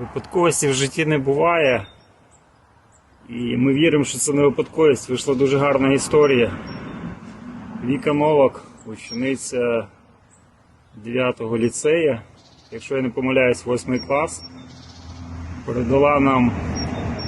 Випадковості в житті не буває. І ми віримо, що це не випадковість. Вийшла дуже гарна історія. Віка Новак, учениця 9-го ліцея, якщо я не помиляюсь, 8 клас, передала нам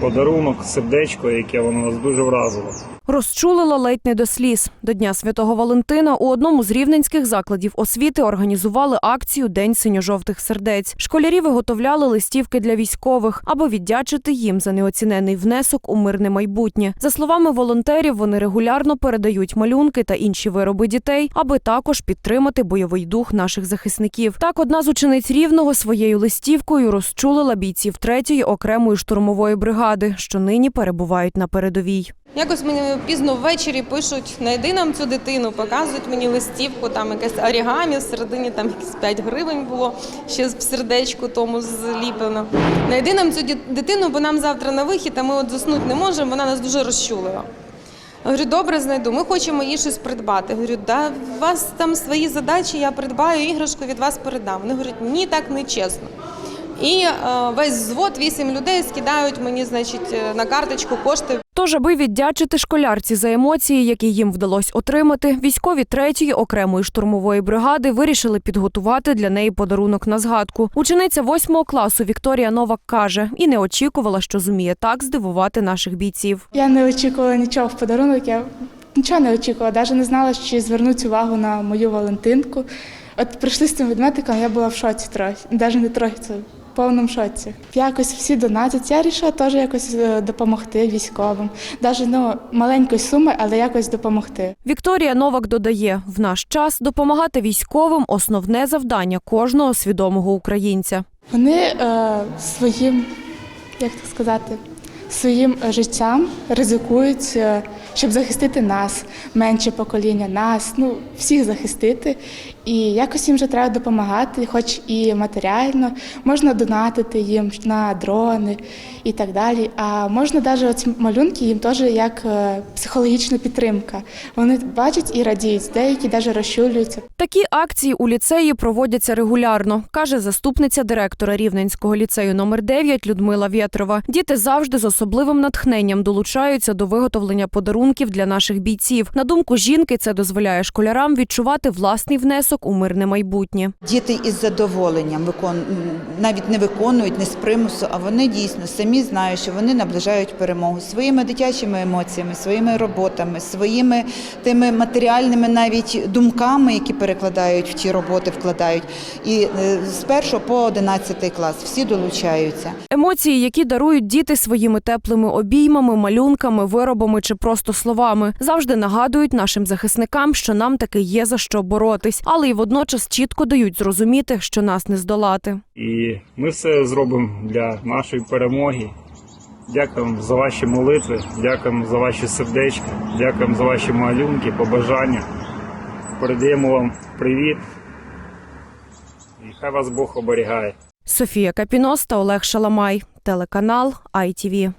подарунок, сердечко, яке воно нас дуже вразило. Розчулила ледь не до сліз. До Дня Святого Валентина у одному з рівненських закладів освіти організували акцію День синьо-жовтих сердець. Школярі виготовляли листівки для військових, аби віддячити їм за неоцінений внесок у мирне майбутнє. За словами волонтерів, вони регулярно передають малюнки та інші вироби дітей, аби також підтримати бойовий дух наших захисників. Так, одна з учениць рівного своєю листівкою розчулила бійців третьої окремої штурмової бригади, що нині перебувають на передовій. Якось мені пізно ввечері пишуть, знайди нам цю дитину, показують мені листівку, там якесь орігамі, всередині там якісь 5 гривень було, ще в сердечку тому зліплено. Знайди нам цю дитину, бо нам завтра на вихід, а ми от заснути не можемо, вона нас дуже розчулила. Говорю, добре, знайду. Ми хочемо їй щось придбати. Говорю, да, у вас там свої задачі, я придбаю іграшку, від вас передам. Вони говорять, ні, так не чесно. І е, весь взвод, вісім людей скидають мені, значить, е, на карточку кошти Тож, аби віддячити школярці за емоції, які їм вдалося отримати, військові третьої окремої штурмової бригади вирішили підготувати для неї подарунок на згадку. Учениця восьмого класу Вікторія Новак каже, і не очікувала, що зуміє так здивувати наших бійців. Я не очікувала нічого в подарунок. Я нічого не очікувала, навіть не знала, чи звернуть увагу на мою Валентинку. От прийшли з цим ведмедиком, я була в шоці трохи, навіть не трохи, це в повному шоці. Якось всі донатять. Я вирішила теж якось е, допомогти військовим. Навіть ну, маленької суми, але якось допомогти. Вікторія Новак додає: в наш час допомагати військовим основне завдання кожного свідомого українця. Вони е, своїм, як так сказати, своїм е, життям ризикують, е, щоб захистити нас, менше покоління, нас, ну всіх захистити. І якось їм вже треба допомагати, хоч і матеріально, можна донатити їм на дрони і так далі. А можна навіть оці малюнки їм теж як е, психологічна підтримка. Вони бачать і радіють, деякі навіть розчулюються. Такі акції у ліцеї проводяться регулярно, каже заступниця директора Рівненського ліцею номер 9 Людмила Вєтрова. Діти завжди з особливим натхненням долучаються до виготовлення подарунків для наших бійців. На думку жінки, це дозволяє школярам відчувати власний внесок у мирне майбутнє. Діти із задоволенням викон... навіть не виконують не з примусу, а вони дійсно самі знають, що вони наближають перемогу своїми дитячими емоціями, своїми роботами, своїми тими матеріальними навіть думками, які перекладають в ті роботи, вкладають. І е, з першого по 11 клас всі долучаються. Емоції, які дарують діти своїми теплими обіймами, малюнками, виробами чи просто словами, завжди нагадують нашим захисникам, що нам таки є за що боротись, але й водночас чітко дають зрозуміти, що нас не здолати. І ми все зробимо для нашої перемоги. Дякуємо за ваші молитви, дякуємо за ваші сердечка, дякуємо за ваші малюнки, побажання. Передаємо вам привіт. І хай вас Бог оберігає. Софія Капінос та Олег Шаламай, телеканал ITV.